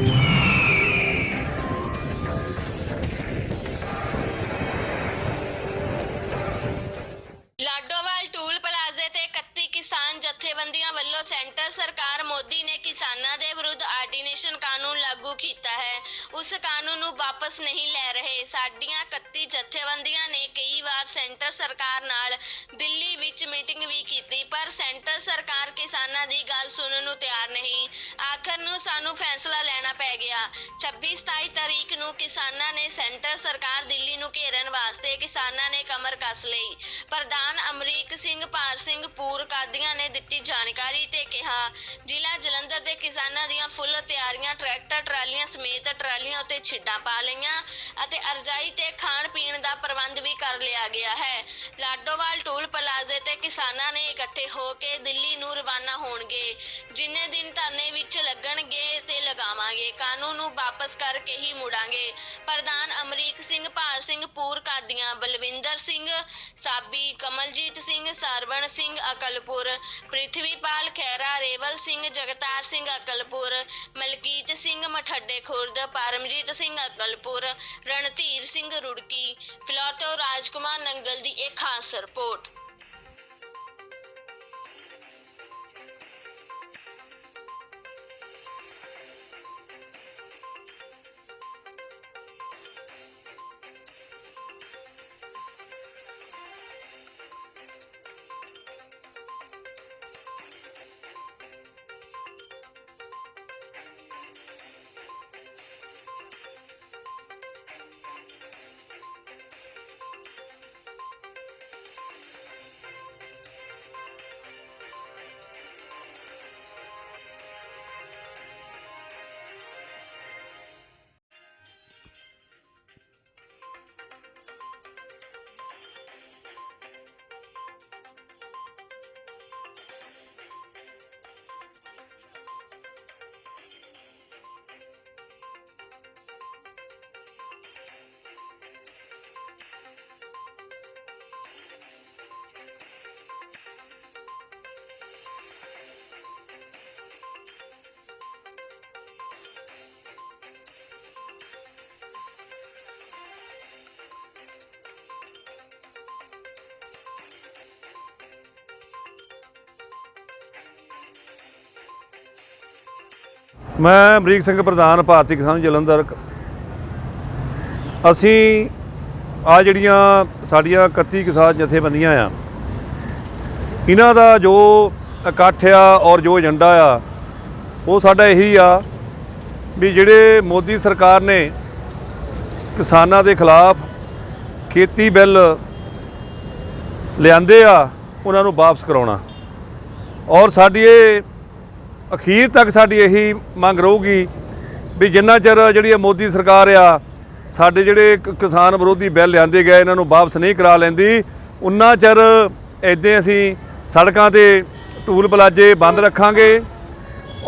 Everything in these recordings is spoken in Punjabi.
ਲਾਡੋਵਾਲ ਜਥੇਬੰਦੀਆਂ ਵੱਲੋਂ ਸੈਂਟਰ ਸਰਕਾਰ ਮੋਦੀ ਨੇ ਕਿਸਾਨਾਂ ਦੇ ਵਿਰੁੱਧ ਆਰਡੀਨੇਸ਼ਨ ਕਾਨੂੰਨ ਲਾਗੂ ਕੀਤਾ ਹੈ। ਉਸ ਕਾਨੂੰਨ ਨੂੰ ਵਾਪਸ ਨਹੀਂ ਲੈ ਰਹੇ। ਸਾਡੀਆਂ 31 ਜਥੇਬੰਦੀਆਂ ਨੇ ਕਈ ਵਾਰ ਸੈਂਟਰ ਸਰਕਾਰ ਨਾਲ ਦਿੱਲੀ ਵਿੱਚ ਮੀਟਿੰਗ ਵੀ ਕੀਤੀ, ਪਰ ਸੈਂਟਰ ਸਰਕਾਰ ਕਿਸਾਨਾਂ ਦੀ ਗੱਲ ਸੁਣਨ ਨੂੰ ਤਿਆਰ ਨਹੀਂ। ਆਖਰ ਨੂੰ ਸਾਨੂੰ ਫੈਸਲਾ ਲੈਣਾ ਪੈ ਗਿਆ। 26 27 ਤਰੀਕ ਨੂੰ ਕਿਸਾਨਾਂ ਨੇ ਸੈਂਟਰ ਸਰਕਾਰ ਦਿੱਲੀ ਨੂੰ ਘੇਰਨ ਵਾਸਤੇ ਕਿਸਾਨਾਂ ਨੇ ਕਮਰ ਕੱਸ ਲਈ। ਪ੍ਰਧਾਨ ਅਮਰੀਕ ਸਿੰਘ ਪਾਰ ਸਿੰਘ ਪੂਰ ਕਾਦੀਆਂ ਨੇ ਦਿੱਤੀ ਜਾਣਕਾਰੀ ਤੇ ਕਿਹਾ, ਜ਼ਿਲ੍ਹਾ ਜਲੰਧਰ ਦੇ ਕਿਸਾਨਾਂ ਦੀਆਂ ਫੁੱਲ ਤਿਆਰੀਆਂ, ਟਰੈਕਟਰ, ਟਰਾਲੀਆਂ ਸਮੇਤ ਟਰਾਲੀਆਂ ਉੱਤੇ ਛਿੱਡਾਂ ਪਾ ਲਈਆਂ ਅਤੇ ਅਰਜਾਈ ਤੇ ਖਾਣ ਪੀਣ ਦਾ ਪ੍ਰਬੰਧ ਵੀ ਕਰ ਲਿਆ ਗਿਆ ਹੈ। ਲਾਡੋਵਾਲ ਟੂਲ ਪਲਾਜ਼ੇ ਤੇ ਕਿਸਾਨਾਂ ਨੇ ਇਕੱਠੇ ਹੋ ਕੇ ਦਿੱਲੀ ਨੂੰ ਰਵਾਨਾ ਹੋਣਗੇ। ਜਿੰਨੇ ਦਿਨ ਧਰਨੇ ਵਿੱਚ ਲੱਗਣਗੇ ਤੇ ਲਗਾਵਾਂਗੇ, ਕਾਨੂੰਨ ਨੂੰ ਵਾਪਸ ਕਰਕੇ ਹੀ ਮੁੜਾਂਗੇ। ਪ੍ਰਧਾਨ ਅਮਰੀਕ ਸਿੰਘ, ਭਾਰ ਸਿੰਘ, ਪੂਰ ਕਾਦੀਆਂ, ਬਲਵਿੰਦਰ ਸਿੰਘ ਸਾਬੀ ਕਮਲਜੀਤ ਸਿੰਘ, ਸਰਵਣ ਸਿੰਘ, ਅਕਲਪੁਰ, ਪ੍ਰਿਥਵੀਪਾਲ ਖਹਿਰਾ, ਰੇਵਲ ਸਿੰਘ, ਜਗਤਾਰ ਸਿੰਘ, ਅਕਲਪੁਰ, ਮਲਕੀਤ ਸਿੰਘ, ਮਠੱਡੇ ਖੁਰਦ, ਪਰਮਜੀਤ ਸਿੰਘ, ਅਕਲਪੁਰ, ਰਣਧੀਰ ਸਿੰਘ ਰੁੜਕੀ, ਫਿਲੌਰ ਤੋਂ ਰਾਜਕੁਮਾਰ ਨੰਗਲ ਦੀ ਇੱਕ ਖਾਸ ਰਿਪੋਰਟ। ਮੈਂ ਅਮਰੀਕ ਸਿੰਘ ਪ੍ਰਧਾਨ, ਭਾਰਤੀ ਕਿਸਾਨ ਜਲੰਧਰ ਅਸੀਂ ਆ ਜਿਹੜੀਆਂ ਸਾਡੀਆਂ 31 ਕਿਸਾਨ ਜਥੇਬੰਦੀਆਂ ਆ, ਇਹਨਾਂ ਦਾ ਜੋ ਇਕੱਠ ਆ ਔਰ ਜੋ ਏਜੰਡਾ ਆ, ਉਹ ਸਾਡਾ ਇਹੀ ਆ ਵੀ ਜਿਹੜੇ ਮੋਦੀ ਸਰਕਾਰ ਨੇ ਕਿਸਾਨਾਂ ਦੇ ਖਿਲਾਫ ਖੇਤੀ ਬਿੱਲ ਲਿਆਂਦੇ ਆ, ਉਹਨਾਂ ਨੂੰ ਵਾਪਸ ਕਰਾਉਣਾ। ਔਰ ਸਾਡੀ ਇਹ ਅਖੀਰ ਤੱਕ ਸਾਡੀ ਇਹੀ ਮੰਗ ਰਹੂਗੀ ਵੀ ਜਿੰਨਾ ਚਿਰ ਜਿਹੜੀ ਇਹ ਮੋਦੀ ਸਰਕਾਰ ਆ ਸਾਡੇ ਜਿਹੜੇ ਕਿਸਾਨ ਵਿਰੋਧੀ ਬਿੱਲ ਲਿਆਂਦੇ ਗਏ ਇਹਨਾਂ ਨੂੰ ਵਾਪਸ ਨਹੀਂ ਕਰਾ ਲੈਂਦੀ ਉਨਾ ਚਿਰ ਐਦਾਂ ਅਸੀਂ ਸੜਕਾਂ ਤੇ ਟੂਲ ਪਲਾਜੇ ਬੰਦ ਰੱਖਾਂਗੇ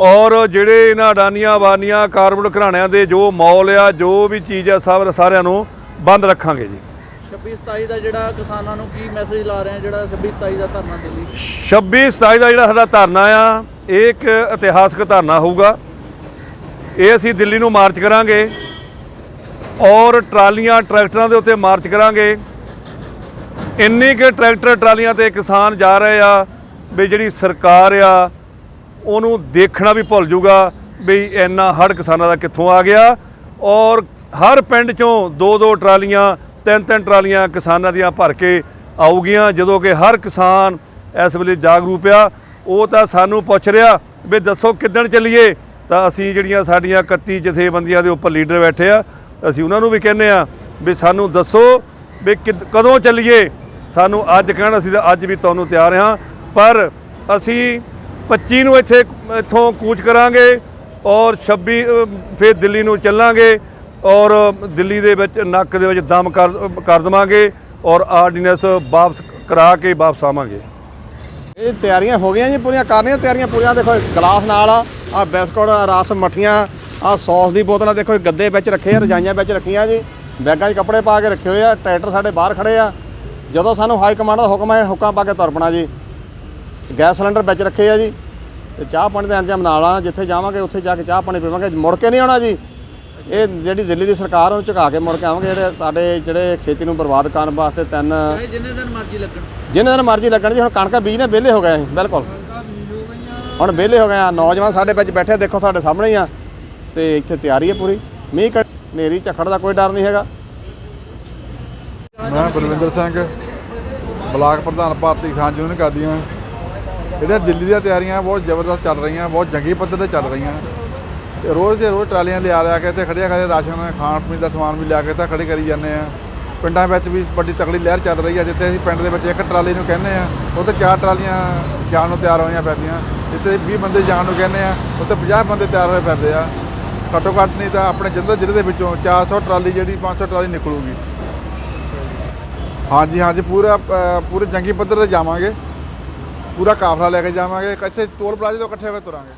ਔਰ ਜਿਹੜੇ ਇਹਨਾਂ ਅਡਾਨੀਆਂ ਬਾਨੀਆਂ ਕਾਰਪੋਰੇਟ ਘਰਾਣਿਆਂ ਦੇ ਜੋ ਮੌਲ ਆ ਜੋ ਵੀ ਚੀਜ਼ ਆ ਸਭ ਸਾਰਿਆਂ ਨੂੰ ਬੰਦ ਰੱਖਾਂਗੇ ਜੀ। 26 27 ਦਾ ਜਿਹੜਾ ਕਿਸਾਨਾਂ ਨੂੰ ਕੀ ਮੈਸੇਜ ਲਾ ਰਹੇ ਆ ਜਿਹੜਾ 26 27 ਦਾ ਧਰਨਾ ਦਿੱਲੀ? 26 27 ਦਾ ਜਿਹੜਾ ਸਾਡਾ ਧਰਨਾ ਆ ਇਹ ਇੱਕ ਇਤਿਹਾਸਕ ਧਰਨਾ ਹੋਊਗਾ। ਇਹ ਅਸੀਂ ਦਿੱਲੀ ਨੂੰ ਮਾਰਚ ਕਰਾਂਗੇ ਔਰ ਟਰਾਲੀਆਂ ਟਰੈਕਟਰਾਂ ਦੇ ਉੱਤੇ ਮਾਰਚ ਕਰਾਂਗੇ। ਇੰਨੀ ਕਿ ਟਰੈਕਟਰ ਟਰਾਲੀਆਂ ਤੇ ਕਿਸਾਨ ਜਾ ਰਹੇ ਆ ਵੀ ਜਿਹੜੀ ਸਰਕਾਰ ਆ, ਉਹਨੂੰ ਦੇਖਣਾ ਵੀ ਭੁੱਲ ਜਾਊਗਾ ਵੀ ਇੰਨਾ ਹੜ ਕਿਸਾਨਾਂ ਦਾ ਕਿੱਥੋਂ ਆ ਗਿਆ। ਔਰ ਹਰ ਪਿੰਡ ਚੋਂ ਦੋ ਦੋ ਟਰਾਲੀਆਂ ਤਿੰਨ ਤਿੰਨ ਟਰਾਲੀਆਂ ਕਿਸਾਨਾਂ ਦੀਆਂ ਭਰ ਕੇ ਆਊਗੀਆਂ, ਜਦੋਂ ਕਿ ਹਰ ਕਿਸਾਨ ਇਸ ਵੇਲੇ ਜਾਗਰੂਕ ਆ ਉਹ ਤਾਂ ਸਾਨੂੰ ਪੁੱਛ ਰਿਹਾ ਵੀ ਦੱਸੋ ਕਿੱਦਣ ਚੱਲੀਏ? ਤਾਂ ਅਸੀਂ ਜਿਹੜੀਆਂ ਸਾਡੀਆਂ 31 ਜਥੇਬੰਦੀਆਂ ਦੇ ਉੱਪਰ ਲੀਡਰ ਬੈਠੇ ਆ ਅਸੀਂ ਉਹਨਾਂ ਨੂੰ ਵੀ ਕਹਿੰਦੇ ਆ ਵੀ ਸਾਨੂੰ ਦੱਸੋ ਵੀ ਕਿਦ- ਕਦੋਂ ਚੱਲੀਏ? ਸਾਨੂੰ ਅੱਜ ਕਹਿਣ ਅਸੀਂ ਤਾਂ ਅੱਜ ਵੀ ਤੁਹਾਨੂੰ ਤਿਆਰ ਹਾਂ, ਪਰ ਅਸੀਂ 25 ਨੂੰ ਇੱਥੇ, ਇੱਥੋਂ ਕੂਚ ਕਰਾਂਗੇ ਔਰ 26 ਫਿਰ ਦਿੱਲੀ ਨੂੰ ਚੱਲਾਂਗੇ ਔਰ ਦਿੱਲੀ ਦੇ ਵਿੱਚ ਨੱਕ ਦੇ ਵਿੱਚ ਦਮ ਕਰ ਕਰ ਦੇਵਾਂਗੇ ਔਰ ਆਰਡੀਨੈਂਸ ਵਾਪਸ ਕਰਾ ਕੇ ਵਾਪਸ ਆਵਾਂਗੇ। ਇਹ ਤਿਆਰੀਆਂ ਹੋ ਗਈਆਂ ਜੀ, ਪੂਰੀਆਂ ਕਰਨੀਆਂ ਤਿਆਰੀਆਂ, ਪੂਰੀਆਂ ਦੇਖੋ ਗਲਾਸ ਨਾਲ ਆ, ਆਹ ਬਿਸਕੁਟ, ਰਸ ਮੱਠੀਆਂ ਆ ਸੌਸ ਦੀ ਬੋਤਲਾਂ ਦੇਖੋ ਇਹ ਗੱਦੇ ਵਿੱਚ ਰੱਖੇ ਆ ਰਜਾਈਆਂ ਵਿੱਚ ਰੱਖੀਆਂ ਜੀ। ਬੈਗਾਂ 'ਚ ਕੱਪੜੇ ਪਾ ਕੇ ਰੱਖੇ ਹੋਏ ਆ, ਟਰੈਕਟਰ ਸਾਡੇ ਬਾਹਰ ਖੜੇ ਆ। ਜਦੋਂ ਸਾਨੂੰ ਹਾਈ ਕਮਾਂਡ ਦਾ ਹੁਕਮ ਆਏ ਹੁਕਮ ਪਾ ਕੇ ਤੁਰ ਪਣਾ ਜੀ। ਗੈਸ ਸਿਲੰਡਰ ਵਿੱਚ ਰੱਖੇ ਆ ਜੀ। ਤੇ ਚਾਹ ਪਾਣੀ ਦਾ ਇੰਤਜ਼ਾਮ ਨਾਲ ਆ, ਜਿੱਥੇ ਜਾਵਾਂਗੇ ਉੱਥੇ ਜਾ ਕੇ ਚਾਹ ਪਾਣੀ ਪੀਵਾਂਗੇ। ਮੁੜ ਕੇ ਨਹੀਂ ਆਉਣਾ ਜੀ। ਇਹ ਜਿਹੜੀ ਦਿੱਲੀ ਦੀ ਸਰਕਾਰ ਉਹਨੂੰ ਝੁਕਾ ਕੇ ਮੁੜ ਕੇ ਆਵਾਂਗੇ। ਜਿਹੜੇ ਸਾਡੇ ਜਿਹੜੇ ਖੇਤੀ ਨੂੰ ਬਰਬਾਦ ਕਰਨ ਵਾਸਤੇ ਤਿੰਨ ਜਿੰਨੇ ਦਿਨ ਮਰਜ਼ੀ ਲੱਗਣ। ਜਿੰਨੇ ਦਿਨ ਮਰਜ਼ੀ ਲੱਗਣ ਜੀ ਹੁਣ ਕਣਕਾਂ ਬੀਜ ਨੇ ਵਿਹਲੇ ਹੋ ਗਏ ਅਸੀਂ ਬਿਲਕੁਲ। ਹੁਣ ਵਿਹਲੇ ਹੋ ਗਏ ਆ ਨੌਜਵਾਨ ਸਾਡੇ ਵਿੱਚ ਬੈਠੇ ਦੇਖੋ ਸਾਡੇ ਸਾਹਮਣੇ ਹੀ ਆ। ਤੇ ਇੱਥੇ ਤਿਆਰੀ ਹੈ ਪੂਰੀ। ਮੀਂਹ ਨੇਰੀ ਝੱਖੜ ਦਾ ਕੋਈ ਡਰ ਨਹੀਂ ਹੈਗਾ। ਮੈਂ ਬਲਵਿੰਦਰ ਸਿੰਘ ਬਲਾਕ ਪ੍ਰਧਾਨ ਭਾਰਤੀ ਕਿਸਾਨ ਯੂਨੀਅਨ ਕਾਦੀਆਂ ਜਿਹੜੀਆਂ ਦਿੱਲੀ ਦੀਆਂ ਤਿਆਰੀਆਂ ਬਹੁਤ ਜ਼ਬਰਦਸਤ ਚੱਲ ਰਹੀਆਂ ਬਹੁਤ ਜੰਗੀ ਪੱਧਰ ਤੇ ਚੱਲ ਰਹੀਆਂ। ਰੋਜ਼ ਦੇ ਰੋਜ਼ ਟਰਾਲੀਆਂ ਲਿਆ ਲਿਆ ਕੇ ਇੱਥੇ ਖੜੀਆਂ ਖੜੇ ਰਾਸ਼ਨ ਖਾਣ ਪੀਣ ਦਾ ਸਮਾਨ ਵੀ ਲਿਆ ਕੇ ਤਾਂ ਖੜੇ ਕਰੀ ਜਾਂਦੇ ਆ। ਪਿੰਡਾਂ ਵਿੱਚ ਵੀ ਵੱਡੀ ਤਕੜੀ ਲਹਿਰ ਚੱਲ ਰਹੀ ਆ, ਜਿੱਥੇ ਅਸੀਂ ਪਿੰਡ ਦੇ ਵਿੱਚ ਇੱਕ ਟਰਾਲੀ ਨੂੰ ਕਹਿੰਦੇ ਆ ਉੱਥੇ ਚਾਰ ਟਰਾਲੀਆਂ ਜਾਣ ਨੂੰ ਤਿਆਰ ਹੋਈਆਂ ਪੈਂਦੀਆਂ। ਜਿੱਥੇ 20 ਬੰਦੇ ਜਾਣ ਨੂੰ ਕਹਿੰਦੇ ਆ ਉੱਥੇ 50 ਬੰਦੇ ਤਿਆਰ ਹੋਏ ਪੈਂਦੇ ਆ। ਘੱਟੋ ਘੱਟ ਨਹੀਂ ਤਾਂ ਆਪਣੇ ਜਲੰਧਰ ਜ਼ਿਲ੍ਹੇ ਦੇ ਵਿੱਚੋਂ 400 ਟਰਾਲੀ ਜਿਹੜੀ 500 ਟਰਾਲੀ ਨਿਕਲੂਗੀ। ਹਾਂਜੀ ਹਾਂਜੀ, ਪੂਰਾ ਪੂਰੇ ਜੰਗੀ ਪੱਧਰ ਤੇ ਜਾਵਾਂਗੇ। ਪੂਰਾ ਕਾਫਲਾ ਲੈ ਕੇ ਜਾਵਾਂਗੇ। ਇੱਥੇ ਟੋਲ ਪਲਾਜ਼ੇ ਤੋਂ ਇਕੱਠੇ ਹੋ ਕੇ ਤੁਰਾਂਗੇ।